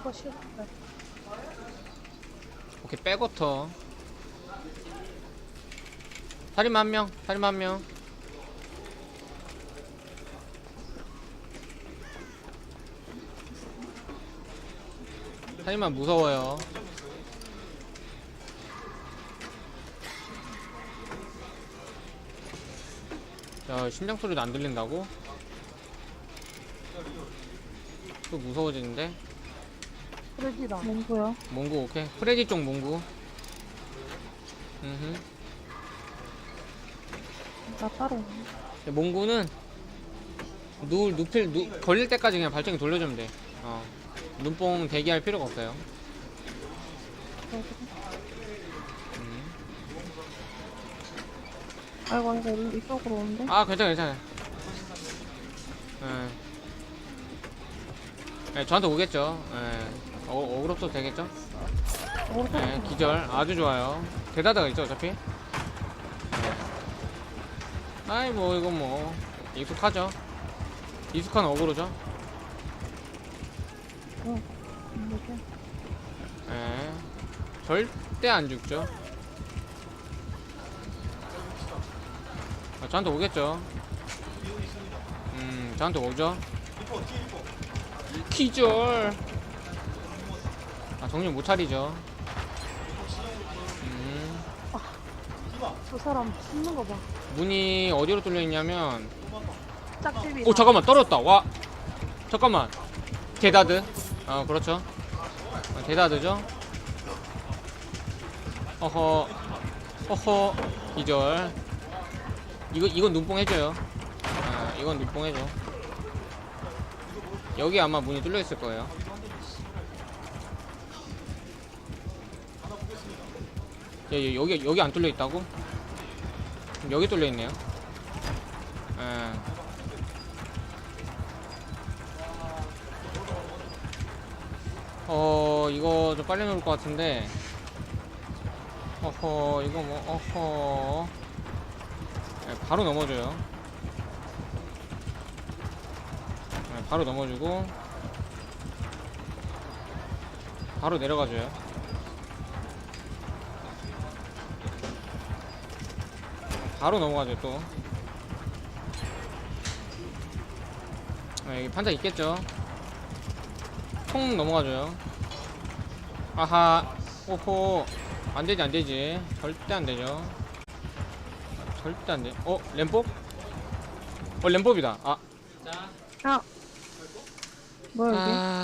이거 싫어. 오케이 백워터 살인마 한명 살인마 한명 살인마 무서워요 야 심장 소리도 안 들린다고? 또 무서워지는데? 프레디다. 뭔고요? 몽구 오케이 프레디 쪽 몽구 음흠 나 따로. 근데 몽구는 누 눕힐 누 걸릴 때까지 그냥 발전기 돌려주면 돼. 어 눈뽕 대기할 필요가 없어요. 음. 아이고, 아이고, 이- 이쪽으로 오는데? 아 괜찮아 괜찮아. 예. 예, 저한테 오겠죠. 예. 어, 어그럽도 되겠죠? 예, 기절 아주 좋아요. 대다다가 있죠 어차피. 예. 아이 뭐 이건 뭐 익숙하죠. 익숙한 어그로죠. 이렇게. 예. 절대 안 죽죠. 아, 저한테 오겠죠. 음, 저한테 오죠. 기절. 아, 정신 못 차리죠. 음, 저 사람 숨는 거 봐. 문이 어디로 뚫려 있냐면, 짝집이. 오 잠깐만 떨어졌다. 와, 잠깐만. 대다드. 아, 그렇죠. 아, 대다드죠. 어허, 어허, 기절. 이거 이건 눈뽕 해줘요. 아, 이건 눈뽕 해줘. 여기 아마 문이 뚫려 있을 거예요. 예, 예, 여기 여기 안 뚫려 있다고? 여기 뚫려 있네요. 예. 어 이거 좀 빨리 놓을 것 같은데 어허 이거 뭐 어허 네, 바로 넘어져요 네, 바로 넘어주고 바로 내려가줘요 바로 넘어가죠 또 네, 여기 판자 있겠죠 통 넘어가줘요. 아하, 오호, 안 되지, 안 되지. 절대 안 되죠. 절대 안 돼. 어, 램법? 어, 램법이다. 아, 아! 뭐야, 이게? 아,